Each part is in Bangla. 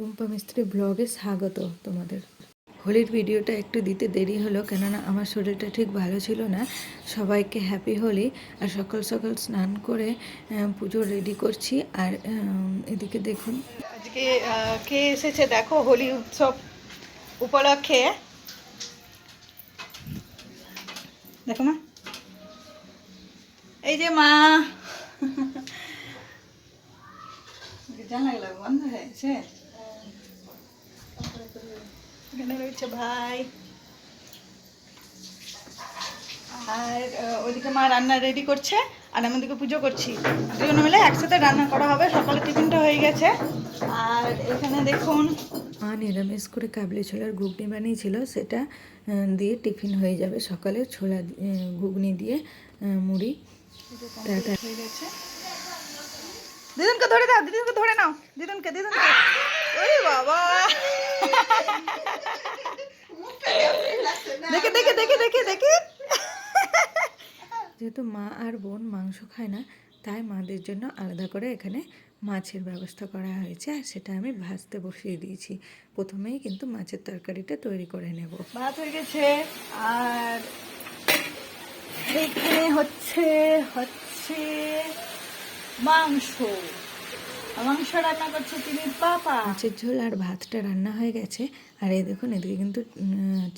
টুম্পা মিস্ত্রি ব্লগে স্বাগত তোমাদের। হোলির ভিডিওটা একটু দিতে দেরি হলো, কেননা আমার শরীরটা ঠিক ভালো ছিল না। সবাইকে হ্যাপি হোলি আর সকাল সকাল স্নান করে পুজো রেডি করছি। আর এদিকে দেখুন। আজকে কে এসেছে, দেখো হোলি উৎসব উপলক্ষে। দেখো মা। এই যে মা। জানলা বন্ধ হয়েছে এখানে রয়েছে ভাই। আর ওইদিকে মা রান্না রেডি করছে আর আমি ওদিকে পুজো করছি। দুজনে মিলে একসাথে রান্না করা হবে সকালে টিফিনটা হয়ে গেছে। আর এখানে দেখুন মা নিরামিষ করে কাবলি ছোলার ঘুগনি বানিয়েছিল সেটা দিয়ে টিফিন হয়ে যাবে সকালে ছোলা ঘুগনি দিয়ে মুড়ি। হয়ে গেছে। দিদুনকে ধরে দাও দিদুনকে ধরে নাও দিদুনকে দিদুনকে। ওরে বাবা! দেখে দেখে দেখে দেখে দেখে। যেহেতু মা আর বোন মাংস খায় না তাই মাদের জন্য আলাদা করে এখানে মাছের ব্যবস্থা করা হয়েছে আর সেটা আমি ভাজতে বসিয়ে দিয়েছি। প্রথমেই কিন্তু মাছের তরকারিটা তৈরি করে নেব। ভাত হয়ে গেছে আর এখানে হচ্ছে হচ্ছে মাংস। আর মাংস রান্না করছে চিনির পাপা। মাছের ঝোল আর ভাতটা রান্না হয়ে গেছে। আর এই দেখুন, এদিকে কিন্তু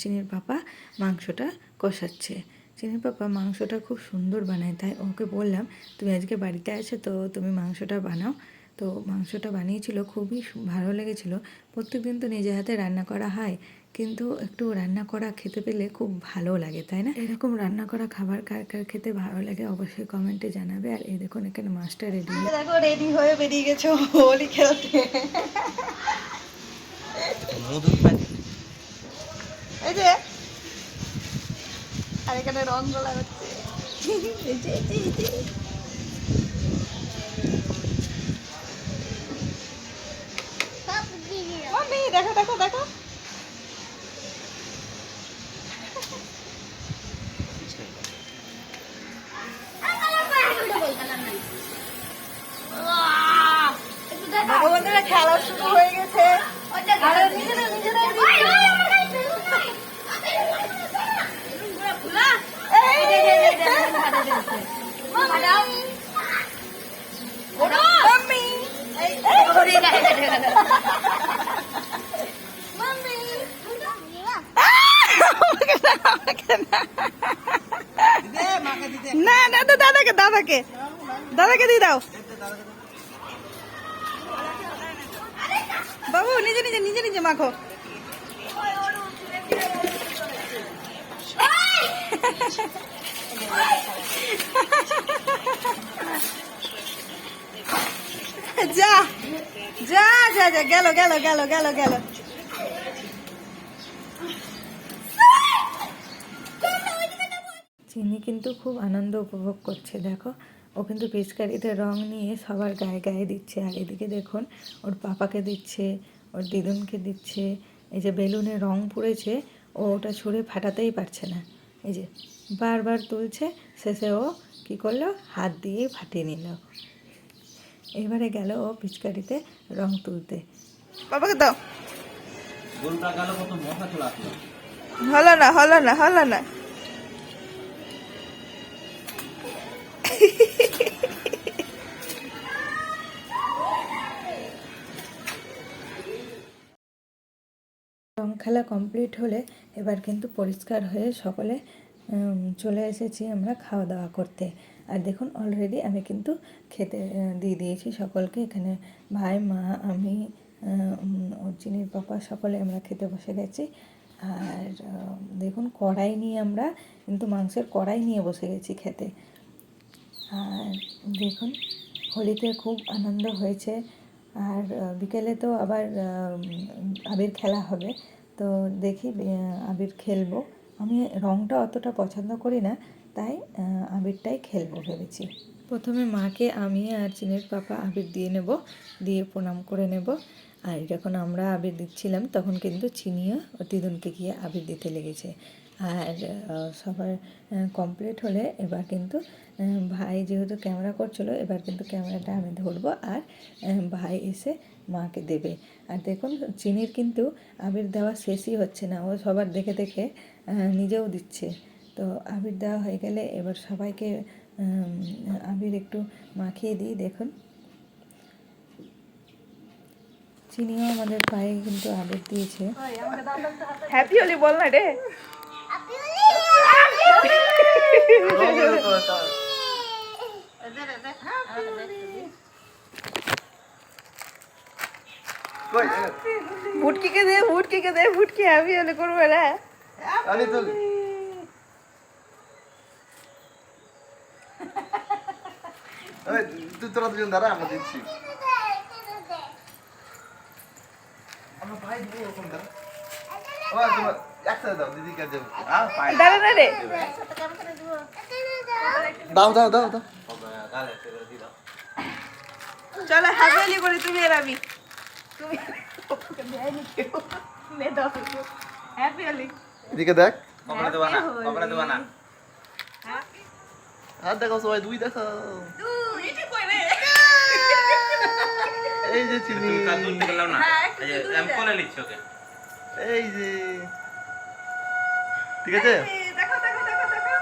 চিনির পাপা মাংসটা কষাচ্ছে। চিনির পাপা মাংসটা খুব সুন্দর বানায়, তাই ওকে বললাম, তুমি আজকে বাড়িতে আছো তো তুমি মাংসটা বানাও। তো মাংসটা বানিয়েছিল, খুবই ভালো লেগেছিল। প্রত্যেক দিন তো নিজে হাতে রান্না করা হয়, কিন্তু একটু রান্না করা খেতে পেলে খুব ভালো লাগে, তাই না? এরকম রান্না করা খাবার কার কার খেতে ভালো লাগে অবশ্যই কমেন্টে জানাবে। আর এই দেখুন, এখানে মাছটা রেডি দেখো রেডি হয়ে বেরিয়ে গেছে হোলি খেলতে। এই যে, আর এখানে রং গোলা হচ্ছে। দেখো দেখো দেখো। না না তো দাদাকে দাদাকে। দাদাকে দিয়ে দাও। বাবু নিজে নিজে নিজে নিজে মাখো। যা যা যা যা গেল গেল গেল গেল গেল। চিনি কিন্তু খুব আনন্দ উপভোগ করছে দেখো। ও কিন্তু পিচকারিতে রং নিয়ে সবার গায়ে গায়ে দিচ্ছে। আর এদিকে দেখুন ওর পাপাকে দিচ্ছে ওর দিদুনকে দিচ্ছে। এই যে বেলুনে রং পুড়েছে ও ওটা ছুঁড়ে ফাটাতেই পারছে না। এই যে বারবার তুলছে শেষে ও কী করল? হাত দিয়ে ফাটিয়ে নিল। এবারে গেল ও পিচকারিতে রং তুলতে। বাবাকে দাও। হলো না হলো না হলো না। রং খেলা কমপ্লিট হলে এবার কিন্তু পরিষ্কার হয়ে সকলে চলে এসেছি আমরা খাওয়া দাওয়া করতে। আর দেখুন অলরেডি আমি কিন্তু খেতে দিয়ে দিয়েছি সকলকে। এখানে ভাই মা আমি উম, পাপা সকলে আমরা খেতে বসে গেছি। আর দেখুন কড়াই নিয়ে আমরা কিন্তু মাংসের কড়াই নিয়ে বসে গেছি খেতে। আর দেখুন, হোলিতে খুব আনন্দ হয়েছে। আর বিকেলে তো আবার আবির খেলা হবে। তো দেখি আবির খেলব। আমি রংটা অতটা পছন্দ করি না, তাই আবিরটাই খেলব ভেবেছি। প্রথমে মাকে, আমি আর চিনের পাপা আবির দিয়ে নেব, দিয়ে প্রণাম করে নেব। আর যখন আমরা আবির দিচ্ছিলাম, তখন কিন্তু চিনিও ও দিদুনকে গিয়ে আবির দিতে লেগেছে। আর সবার কমপ্লিট হলে এবার কিন্তু ভাই যেহেতু ক্যামেরা করছিল এবার কিন্তু ক্যামেরাটা আমি ধরবো আর ভাই এসে মাকে দেবে। আর দেখুন চিনির কিন্তু আবির দেওয়া শেষই হচ্ছে না ও সবার দেখে দেখে নিজেও দিচ্ছে। তো আবির দেওয়া হয়ে গেলে এবার সবাইকে আবির একটু মাখিয়ে দিই দেখুন। চিনিও আমাদের পায়ে কিন্তু আবির দিয়েছে। হ্যাপি হলি বল না রে। ভুটকিকে দে ভুটকিকে দে ভুটকি হ্যাপি হলে করবে রে আনি তুল। ওই তুই তোরা দুজন দাঁড়া আমরা দিচ্ছি। আমরা ভাই দিব ওরকম দাঁড়া ও তোমার একসাথে দাও রে দাও। দাও দাও দাও। চলো হলি করি তুমি আর আমি। তুমি এদিকে দেখ। কপালে দেবা না কপালে দেবা না। হাত দেখাও সবাই দুই দেখাও। এই যে চিনি। দুধ থেকে না। এই যে আমি কোলে নিচ্ছি ওকে। এই যে। ঠিক আছে? দেখো দেখো দেখো দেখো।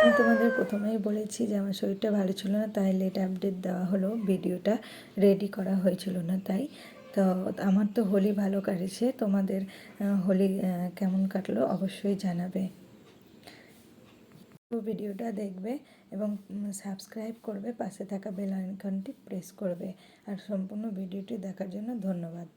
আমি তোমাদের প্রথমেই বলেছি যে আমার শরীরটা ভালো ছিল না তাই লেট আপডেট দেওয়া হলো ভিডিওটা রেডি করা হয়েছিল না তাই। তো আমার তো হোলি ভালো কাটেছে তোমাদের হোলি কেমন কাটলো অবশ্যই জানাবে। পুরো ভিডিওটা দেখবে এবং সাবস্ক্রাইব করবে পাশে থাকা বেল আইকনটি প্রেস করবে। আর সম্পূর্ণ ভিডিওটি দেখার জন্য ধন্যবাদ।